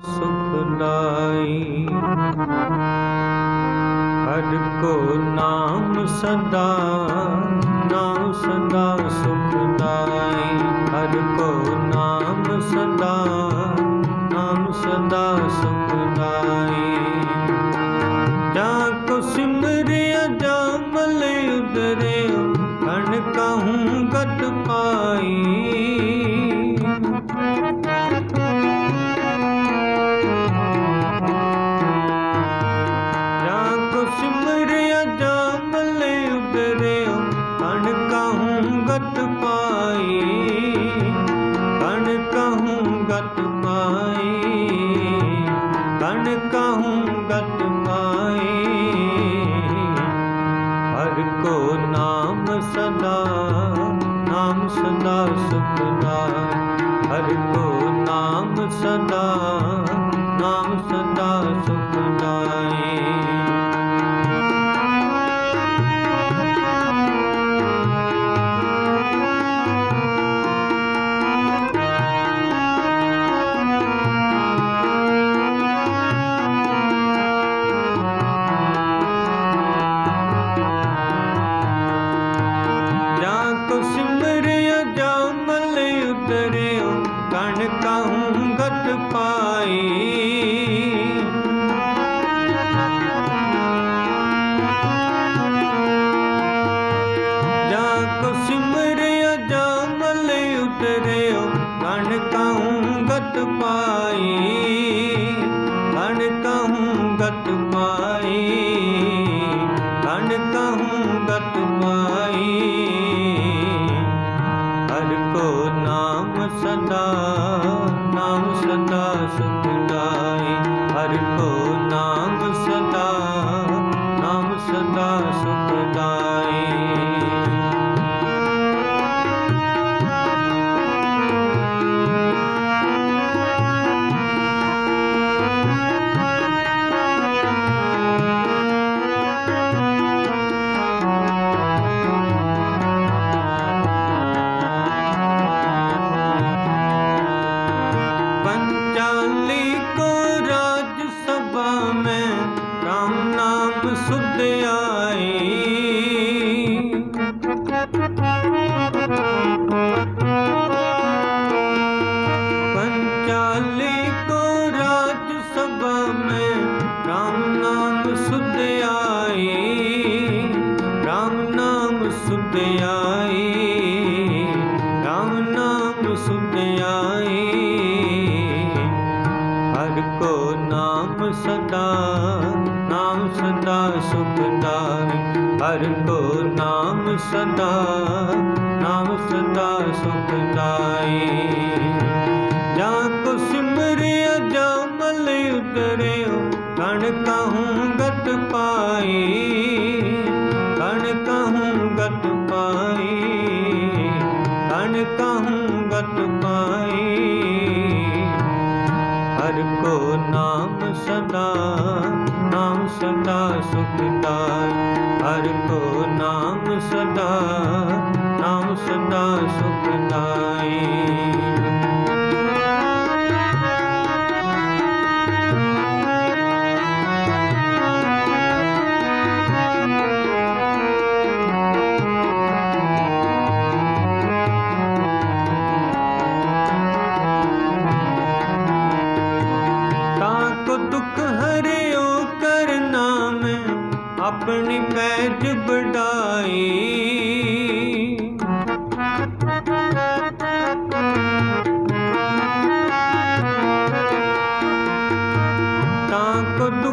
ਸੁਖ ਲਾਈ ਹਰ ਕੋ ਨਾਮ ਸਦਾ ਨਾਮ ਸਦਾ ਸੁਖ ਲਾਈ ਹਰ ਕੋ ਨਾਮ ਸਦਾ ਮਲੇ ਉਦਰਿਓ ਕਣ ਕਹੂੰ ਗਤ ਪਾਈ ਕਣ ਕਹੂੰ ਗਤ ਪਾਈ ਕਣ ਕਹੂੰ ਕਣ ਕਹੂੰ ਗਤ ਪਾਈ। ਸੁਧਿਆ ਕਰਤਾ ਸੁਖਦਾਰ ਹਰ ਕੋ ਨਾਮ ਸਦਾ ਨਾਮ ਸਦਾ ਸੁਖਦਾਈ ਜਾਂ ਕੋ ਸਿਮਰਿਆ, ਜਾਂ ਮਲ ਉਤਰਿਓ ਕਣ ਕਹੂੰ ਗਤ ਪਾਈ। ਸਦਾ ਸੁਖਦਾਈ ਹਰ ਕੋ ਨਾਮ ਸਦਾ ਨਾਮ ਸਦਾ ਸੁਖਦਾਈ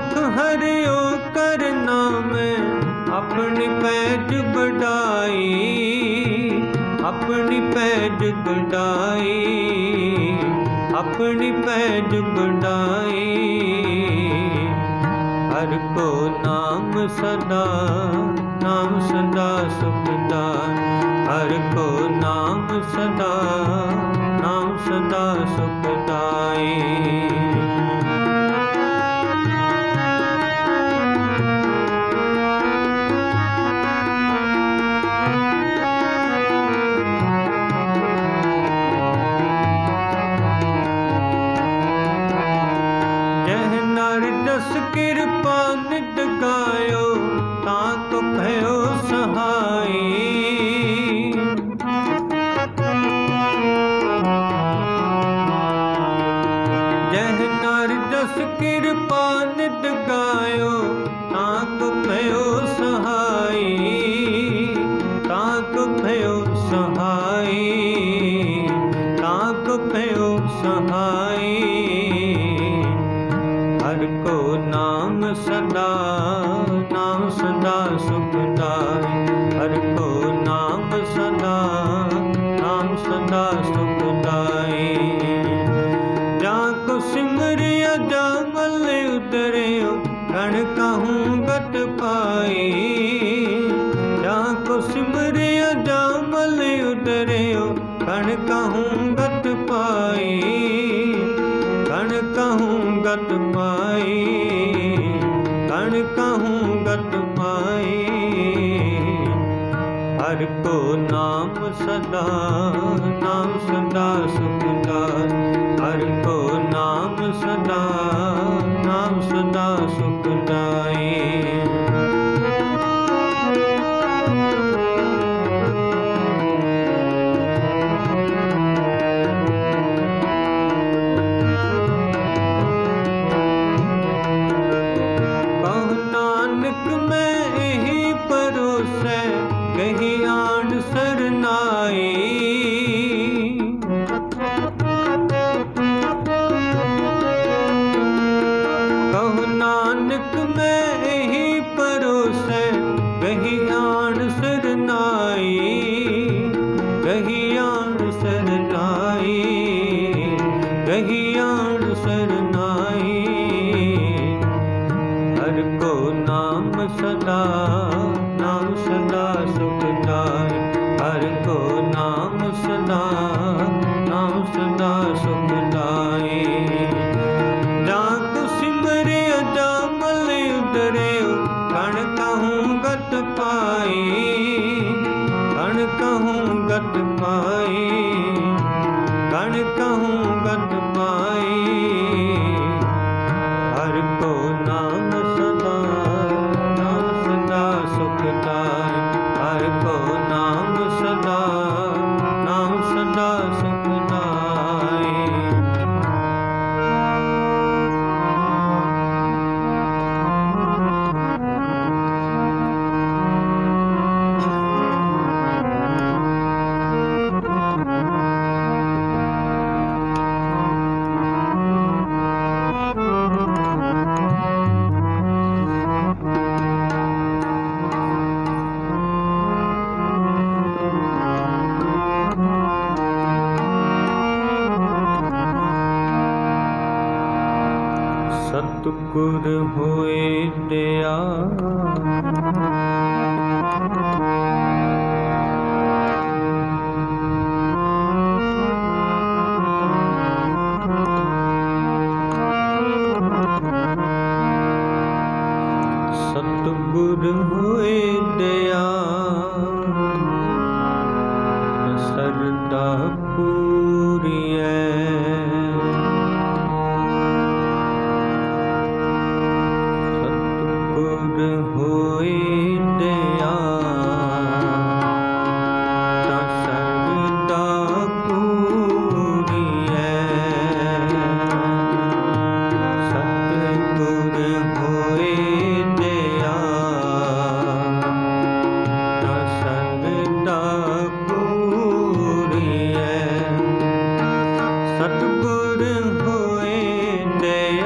ਜਪ ਹਰਿਓ ਕਰ ਨਾਮ, ਆਪਣੀ ਪੈਜ ਬਡਾਈ ਆਪਣੀ ਪੈਜ ਬਡਾਈ ਆਪਣੀ ਪੈਜ ਬਡਾਈ ਹਰ ਕੋ ਨਾਮ ਸਦਾ ਨਾਮ ਸਦਾ ਸੁਖਦਾ। ਹਰ ਕੋ ਨਾਮ ਸਦਾ ਨਾਮ ਸਦਾ ਸੁਖਦਾਈ। ਕੋ ਨਾਮ ਸਦਾ ਨਾਮ ਸਦਾ ਸੁਖ ਦਾਈ। ਹਰ ਕੋ ਨਾਮ ਸਦਾ ਨਾਮ ਸਦਾ ਸੁਖਦਾ ਹਰ ਕੋ ਨਾਮ ਸਦਾ ਨਾਮ ਸਦਾ ਸੁਖਦਾਈ। कहीं का ਕਣ ਕਹੂੰ ਗਤ ਪਾਈ। ਕਣ ਕਹੂੰ hui ਸਤਗੁਰ ਹੋਏ ਤੇ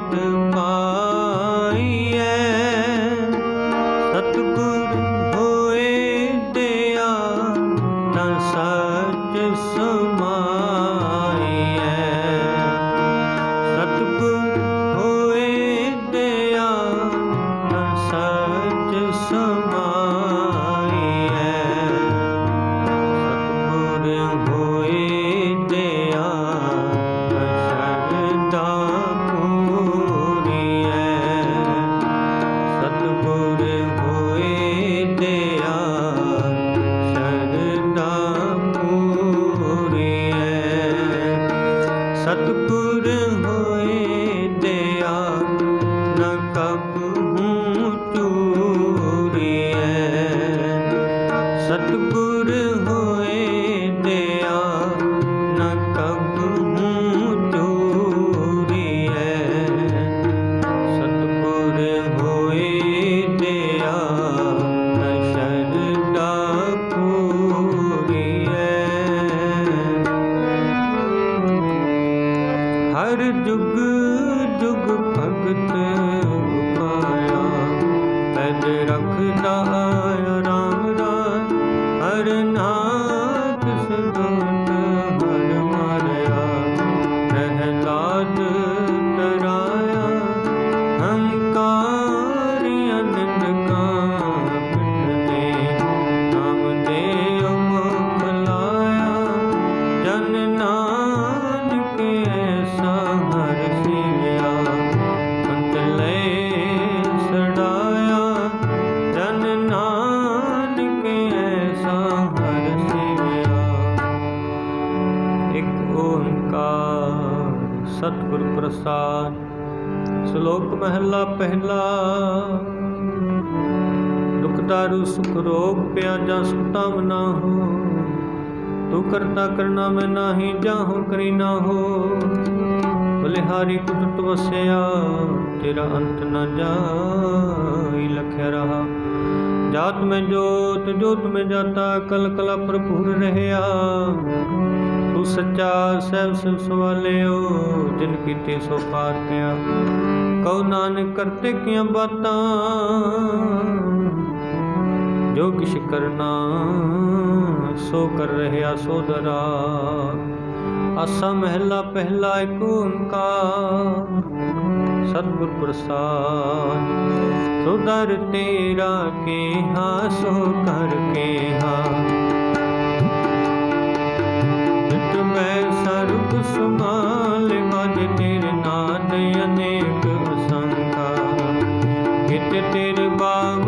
கேட்டு ਹਰ ਜੁਗ ਜੁਗ ਭਗਤ ਪ੍ਰਸਾਦ ਸ਼ਲੋਕ ਮਹਲਾ ਪਹਿਲਾ। ਦੁਖ ਦਾਰੂ, ਸੁਖ ਰੋਗ, ਪਿਆਜਾ ਸੁਤਾ ਮਨਾ ਹੋ। ਤੂੰ ਕਰਤਾ ਕਰਨਾ ਮੈਂ ਨਾਹੀ, ਜਾਹੂ ਕਰੀ ਨਾ ਹੋ। ਬਲਿਹਾਰੀ ਕੁਦਰਤ ਤਵਸਿਆ ਤੇਰਾ ਅੰਤ ਨਾ ਜਾਈ, ਲਖਿਆ ਰਹਾ। ਜਾਤ ਮੈਂ ਜੋਤ ਜੋਤ ਮੈਂ ਜਾਤਾ ਕਲ ਕਲਾ ਪ੍ਰਭੂਰ ਰਹਿਆ। ਸੱਚਾ ਸਹਿਬ ਸਿਵ ਸਵਾਲਿਓ ਦਿਨ ਕੀਤੇ ਸੋ ਪਾਰ ਪਿਆ ਕਉ ਨਾਨਕ ਕਰਤੇ ਕੀਆਂ ਬਾਤਾਂ, ਜੋ ਕਿਛ ਕਰਨਾ, ਸੋ ਕਰ ਰਹਿਆ ਸੋਦਰਾ ਅਸਾ ਮਹਿਲਾ ਪਹਿਲਾ ਏਕ ਓੰਕਾਰ, ਸਤਿਗੁਰ ਪ੍ਰਸਾਦ। ਸੁਦਰ ਤੇਰਾ ਕੇ ਹਾ ਸੋ ਕਰ ਕੇ ਹਾ ਤੇਰੇ ਬਾਗ